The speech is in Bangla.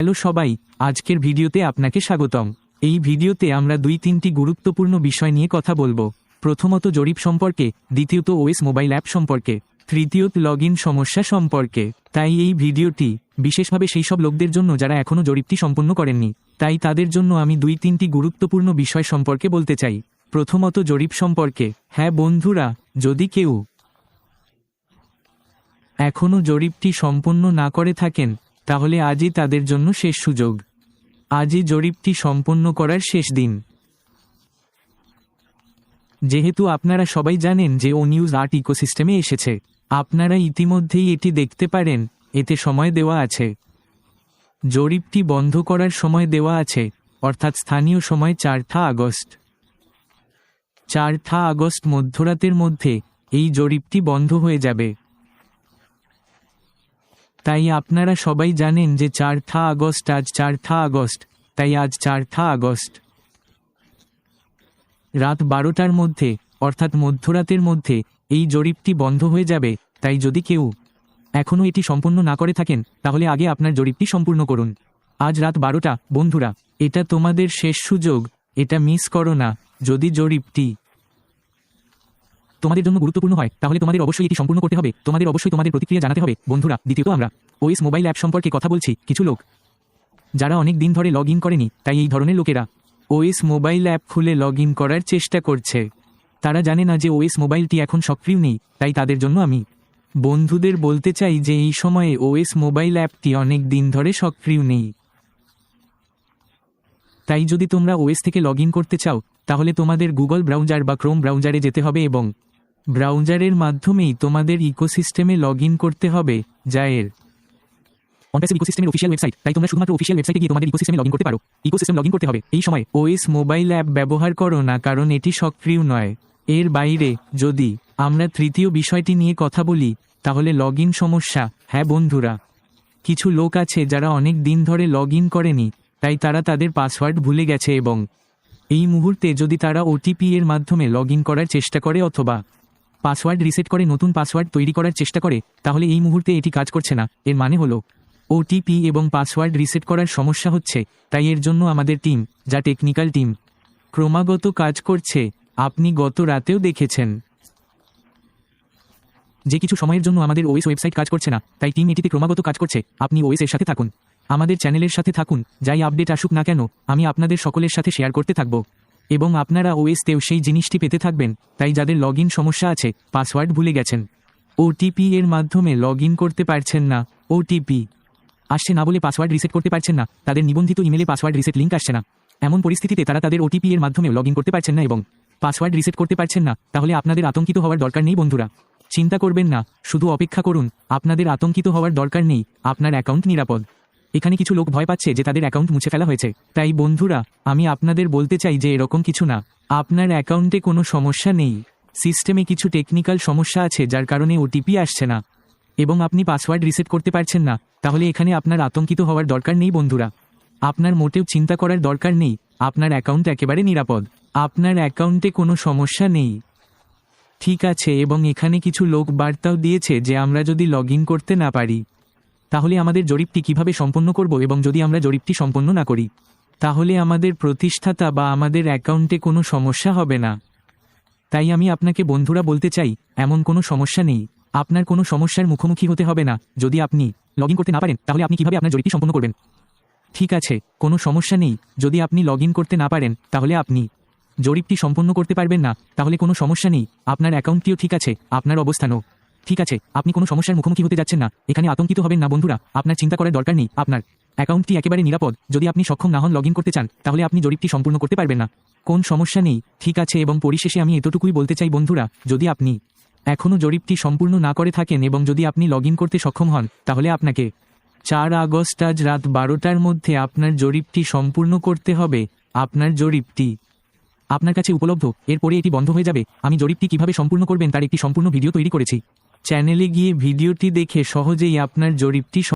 হ্যালো সবাই, আজকের ভিডিওতে আপনাকে স্বাগতম। এই ভিডিওতে আমরা দুই তিনটি গুরুত্বপূর্ণ বিষয় নিয়ে কথা বলব। প্রথমত জরিপ সম্পর্কে, দ্বিতীয়ত ওএস মোবাইল অ্যাপ সম্পর্কে, তৃতীয়ত লগ সমস্যা সম্পর্কে। তাই এই ভিডিওটি, বিশেষভাবে সেই সব লোকদের জন্য যারা এখনও জরিপটি সম্পন্ন করেননি, তাই তাদের জন্য আমি দুই তিনটি গুরুত্বপূর্ণ বিষয় সম্পর্কে বলতে চাই। প্রথমত জরিপ সম্পর্কে হ্যাঁ বন্ধুরা, যদি কেউ এখনও জরিপটি সম্পন্ন না করে থাকেন তাহলে আজই তাদের জন্য শেষ সুযোগ। আজই জরিপটি সম্পন্ন করার শেষ দিন। যেহেতু আপনারা সবাই জানেন যে ও নিউজ আর্ট ইকোসিস্টেমে এসেছে, আপনারা ইতিমধ্যেই এটি দেখতে পারেন, এতে সময় দেওয়া আছে। জরিপটি বন্ধ করার সময় দেওয়া আছে, অর্থাৎ স্থানীয় সময় চারঠা আগস্ট। চারঠা আগস্ট মধ্যরাতের মধ্যে এই জরিপটি বন্ধ হয়ে যাবে। তাই আপনারা সবাই জানেন যে চারঠা আগস্ট আজ চারঠা আগস্ট, তাই আজ চারঠা আগস্ট। রাত বারোটার মধ্যে, অর্থাৎ মধ্যরাতের মধ্যে, এই জরিপটি বন্ধ হয়ে যাবে, তাই যদি কেউ এখনও এটি সম্পূর্ণ না করে থাকেন, তাহলে আগে আপনার জরিপটি সম্পূর্ণ করুন। আজ রাত বারোটা, বন্ধুরা, এটা তোমাদের শেষ সুযোগ, এটা মিস করো না, যদি জরিপটি তোমাদের জন্য গুরুত্বপূর্ণ হয়, তাহলে তোমাদের অবশ্যই এটি সম্পূর্ণ করতে হবে। তোমাদের অবশ্যই তোমাদের প্রতিক্রিয়া জানাতে হবে। বন্ধুরা, দ্বিতীয়ত আমরা ওএস মোবাইল অ্যাপ সম্পর্কে কথা বলছি। কিছু লোক যারা অনেক দিন ধরে লগ করেনি, তাই এই ধরনের লোকেরা ওএস মোবাইল অ্যাপ খুলে লগ করার চেষ্টা করছে। তারা জানে না যে ওএস মোবাইলটি এখন সক্রিয় নেই, তাই তাদের জন্য আমি বন্ধুদের বলতে চাই যে এই সময়ে ওএস মোবাইল অ্যাপটি অনেক দিন ধরে সক্রিয় নেই। তাই যদি তোমরা ওএস থেকে লগ করতে চাও, তাহলে তোমাদের গুগল ব্রাউজার বা ক্রোম ব্রাউজারে যেতে হবে এবং ব্রাউজারের মাধ্যমেই তোমাদের ইকোসিস্টেমে লগ করতে হবে, যা এর অনটাসের ইকোসিস্টেমের অফিসিয়াল ওয়েবসাইট তাই তোমরা শুধুমাত্র অফিসিয়াল ওয়েবসাইটে গিয়ে তোমাদের ইকোসিস্টেমে লগ করতে পারো। ইকোসিস্টেম লগ করতে হবে। এই সময় ওএস মোবাইল অ্যাপ ব্যবহার করো না, কারণ এটি সক্রিয় নয়। এর বাইরে, যদি আমরা তৃতীয় বিষয়টি নিয়ে কথা বলি, তাহলে লগ সমস্যা। হ্যাঁ বন্ধুরা, কিছু লোক আছে যারা অনেক দিন ধরে লগ করেনি, তাই তারা তাদের পাসওয়ার্ড ভুলে গেছে এবং এই মুহূর্তে যদি তারা ওটিপি এর মাধ্যমে লগ করার চেষ্টা করে অথবা পাসওয়ার্ড রিসেট করে নতুন পাসওয়ার্ড তৈরি করার চেষ্টা করে, তাহলে এই মুহূর্তে এটি কাজ করছে না। এর মানে হলো ওটিপি এবং পাসওয়ার্ড রিসেট করার সমস্যা হচ্ছে, তাই এর জন্য আমাদের টিম, যা টেকনিক্যাল টিম, ক্রমাগত কাজ করছে। আপনি গত রাতেও দেখেছেন। যে কিছু সময়ের জন্য আমাদের ওএস ওয়েবসাইট কাজ করছে না, তাই টিম এটিতে ক্রমাগত কাজ করছে। আপনি ওএস এর সাথে থাকুন। আমাদের চ্যানেলের সাথে থাকুন, যাই আপডেট আসুক না কেন, আমি আপনাদের সকলের সাথে শেয়ার করতে থাকব। এবং আপনারা ওএসতেও সেই জিনিসটি পেতে থাকবেন, তাই যাদের লগ সমস্যা আছে পাসওয়ার্ড ভুলে গেছেন। ওটিপি এর মাধ্যমে লগ করতে পারছেন না। ওটিপি আসছে না বলে পাসওয়ার্ড রিসেট করতে পারছেন না, তাদের নিবন্ধিত ইমেলে পাসওয়ার্ড রিসেট লিঙ্ক আসছে না। এমন পরিস্থিতিতে তারা তাদের ওটিপি এর মাধ্যমে লগ করতে পারছেন না এবং পাসওয়ার্ড রিসেট করতে পারছেন না, তাহলে আপনাদের আতঙ্কিত হওয়ার দরকার নেই বন্ধুরা। চিন্তা করবেন না, শুধু অপেক্ষা করুন, আপনাদের আতঙ্কিত হওয়ার দরকার নেই, আপনার অ্যাকাউন্ট নিরাপদ। এখানে কিছু লোক ভয় পাচ্ছে যে তাদের অ্যাকাউন্ট মুছে ফেলা হয়েছে। তাই বন্ধুরা, আমি আপনাদের বলতে চাই যে এরকম কিছু না। আপনার অ্যাকাউন্টে কোনো সমস্যা নেই। সিস্টেমে কিছু টেকনিক্যাল সমস্যা আছে যার কারণে ওটিপি আসছে না। এবং আপনি পাসওয়ার্ড রিসেট করতে পারছেন না। তাহলে এখানে আপনার আতঙ্কিত হওয়ার দরকার নেই বন্ধুরা। আপনার মোটেও চিন্তা করার দরকার নেই। আপনার অ্যাকাউন্ট একেবারে নিরাপদ। আপনার অ্যাকাউন্টে কোনো সমস্যা নেই। ঠিক আছে, এবং এখানে কিছু লোক বার্তাও দিয়েছে যে আমরা যদি লগ করতে না পারি তাহলে আমাদের জরিপটি কীভাবে সম্পন্ন করব এবং যদি আমরা জরিপটি সম্পন্ন না করি, তাহলে আমাদের প্রতিষ্ঠাতা বা আমাদের অ্যাকাউন্টে কোনো সমস্যা হবে না। তাই আমি আপনাকে বন্ধুরা বলতে চাই, এমন কোনো সমস্যা নেই। আপনার কোনো সমস্যার মুখোমুখি হতে হবে না। যদি আপনি লগ করতে না পারেন, তাহলে আপনি কীভাবে আপনার জরিপটি সম্পন্ন করবেন? ঠিক আছে, কোনো সমস্যা নেই। যদি আপনি লগ করতে না পারেন, তাহলে আপনি জরিপটি সম্পন্ন করতে পারবেন না। তাহলে কোনো সমস্যা নেই। আপনার অ্যাকাউন্টটিও ঠিক আছে, আপনার অবস্থানও। ঠিক আছে, আপনি কোনো সমস্যার মুখোমুখি হতে যাচ্ছেন না। এখানে আতঙ্কিত হবেন না, বন্ধুরা। আপনার চিন্তা করার দরকার নেই, আপনার অ্যাকাউন্টটি একেবারে নিরাপদ। যদি আপনি সক্ষম না হন লগ করতে চান, তাহলে আপনি জরিপটি সম্পূর্ণ করতে পারবেন না। কোন সমস্যা নেই, ঠিক আছে, এবং পরিশেষে আমি এতটুকুই বলতে চাই, বন্ধুরা, যদি আপনি এখনও জরিপটি সম্পূর্ণ না করে থাকেন এবং যদি আপনি লগ করতে সক্ষম হন, তাহলে আপনাকে চার আগস্ট, আজ রাত বারোটার মধ্যে আপনার জরিপটি সম্পূর্ণ করতে হবে। আপনার জরিপটি আপনার কাছে উপলব্ধ, এরপরে এটি বন্ধ হয়ে যাবে। আমি জরিপটি কীভাবে সম্পূর্ণ করবেন, তার একটি সম্পূর্ণ ভিডিও তৈরি করেছি। চ্যানেলে গিয়ে ভিডিওটি দেখে সহজেই আপনার জরিপটি